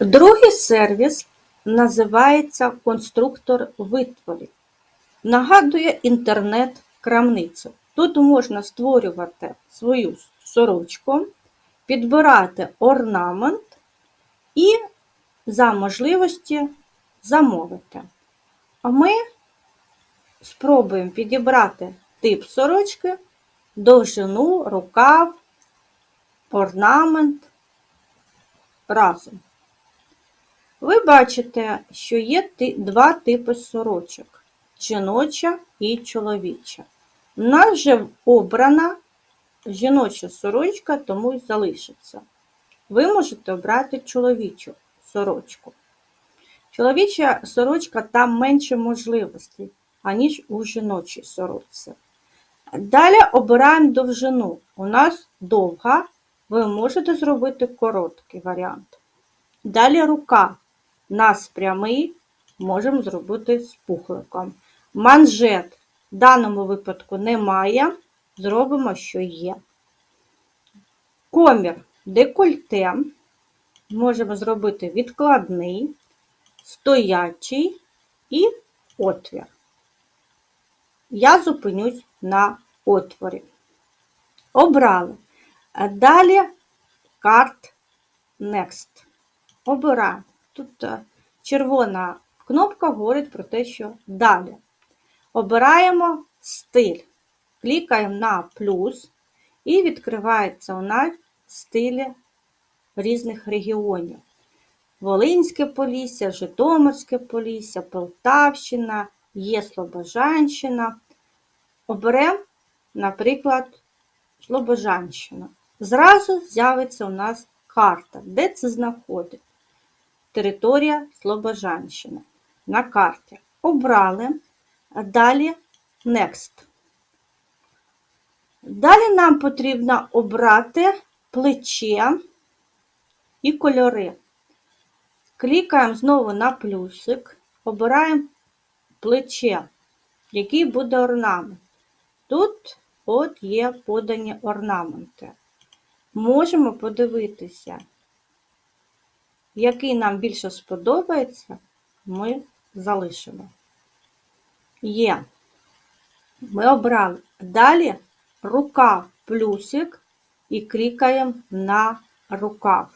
Другий сервіс називається конструктор витворів. Нагадує інтернет-крамницю. Тут можна створювати свою сорочку, підбирати орнамент і за можливості замовити. А ми спробуємо підібрати тип сорочки, довжину, рукав, орнамент разом. Ви бачите, що є два типи сорочок жіноча і чоловіча. У нас вже обрана жіноча сорочка, тому й залишиться. Ви можете обрати чоловічу сорочку. Чоловіча сорочка там менше можливостей, аніж у жіночій сорочці. Далі обираємо довжину. У нас довга, ви можете зробити короткий варіант. Далі рука. Нас прямий, можемо зробити з пухликом. Манжет в даному випадку немає, зробимо, що є. Комір декольте. Можемо зробити відкладний, стоячий і отвір. Я зупинюсь на отворі. Обрали. Далі карт Next. Обираємо. Тут е, червона кнопка говорить про те, що далі. Обираємо стиль. Клікаємо на плюс і відкривається у нас стилі різних регіонів. Волинське Полісся, Житомирське Полісся, Полтавщина, є Слобожанщина. Оберемо, наприклад, Слобожанщину. Зразу з'явиться у нас карта, де це знаходить. Територія Слобожанщини. На карті. Обрали. Далі Next. Далі нам потрібно обрати плече і кольори. Клікаємо знову на плюсик, обираємо плече, який буде орнамент. Тут от є подані орнаменти. Можемо подивитися, який нам більше сподобається, ми залишимо. Є. Ми обрали. Далі рукав плюсик і клікаємо на рукав.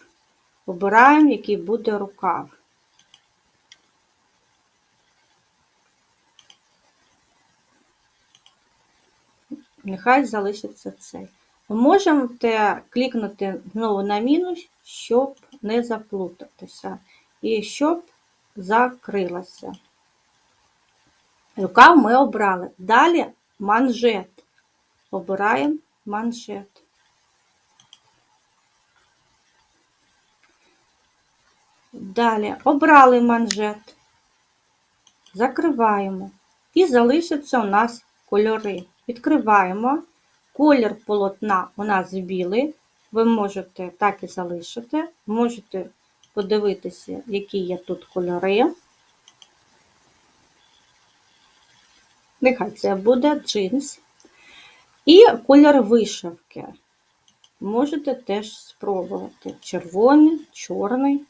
Обираємо, який буде рукав. Нехай залишиться цей. Можете клікнути знову на мінус, щоб не заплутатися. І щоб закрилося. Рукав ми обрали. Далі манжет. Обираємо манжет. Далі обрали манжет, закриваємо. І залишаться у нас кольори. Відкриваємо. Колір полотна у нас білий. Ви можете так і залишити. Можете подивитися, які є тут кольори. Нехай це буде джинс. І колір вишивки. Можете теж спробувати. Червоний, чорний,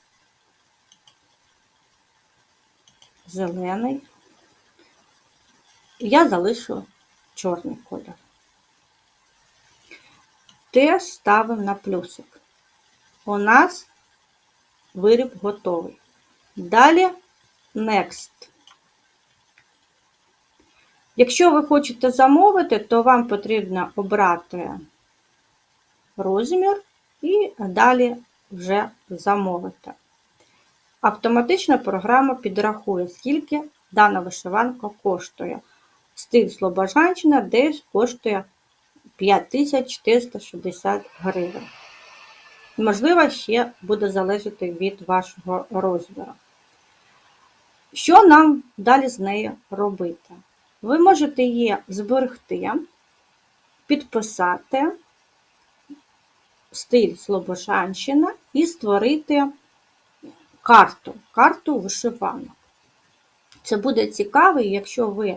зелений. Я залишу чорний колір. Теж ставимо на плюсик. У нас виріб готовий. Далі Next. Якщо ви хочете замовити, то вам потрібно обрати розмір і далі вже замовити. Автоматично програма підрахує, скільки дана вишиванка коштує. Стиль Слобожанщина десь коштує 5460 гривень. Можливо, ще буде залежати від вашого розміру. Що нам далі з нею робити? Ви можете її зберегти, підписати стиль Слобожанщина і створити карту, карту вишиванок. Це буде цікаво, якщо ви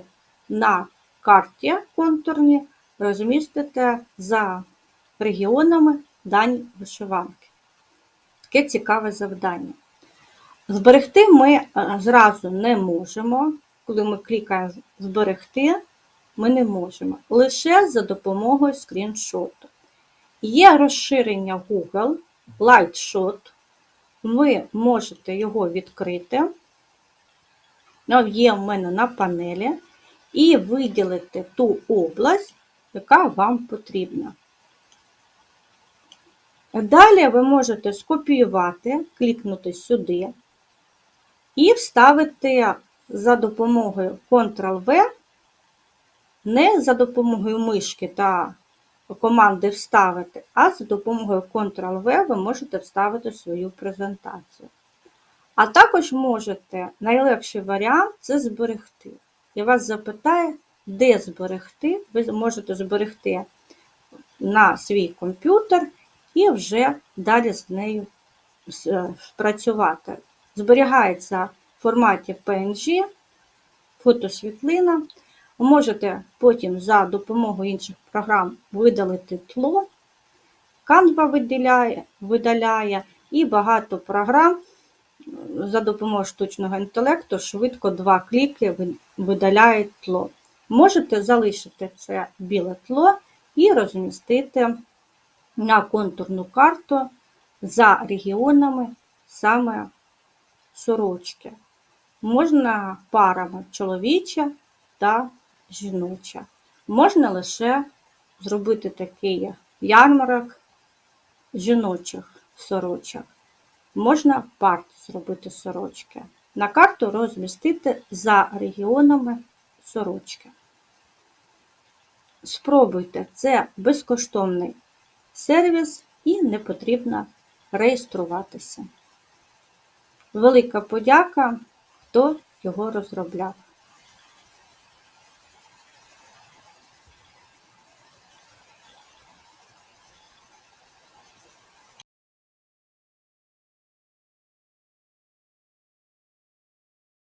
на карті контурні розмістите за регіонами дані вишиванки. Таке цікаве завдання. Зберегти ми е, зразу не можемо. Коли ми клікаємо Зберегти, ми не можемо. Лише за допомогою скріншоту. Є розширення Google Lightshot. Ви можете його відкрити. Є в мене на панелі. І виділити ту область, яка вам потрібна. Далі ви можете скопіювати, клікнути сюди і вставити за допомогою Ctrl-V, не за допомогою мишки та команди вставити, а за допомогою Ctrl-V ви можете вставити свою презентацію. А також можете, найлегший варіант це зберегти. Я вас запитаю, де зберегти. Ви можете зберегти на свій комп'ютер і вже далі з нею е, працювати. Зберігається в форматі PNG, фотосвітлина. Ви можете потім за допомогою інших програм видалити тло, Canva виділяє, видаляє і багато програм за допомогою штучного інтелекту швидко два кліки видаляють тло. Можете залишити це біле тло і розмістити на контурну карту за регіонами саме сорочки. Можна парами чоловіча та жіноча. Можна лише зробити такий ярмарок жіночих сорочок. Можна парт зробити сорочки. На карту розмістити за регіонами сорочки. Спробуйте, це безкоштовний сервіс і не потрібно реєструватися. Велика подяка, хто його розробляв.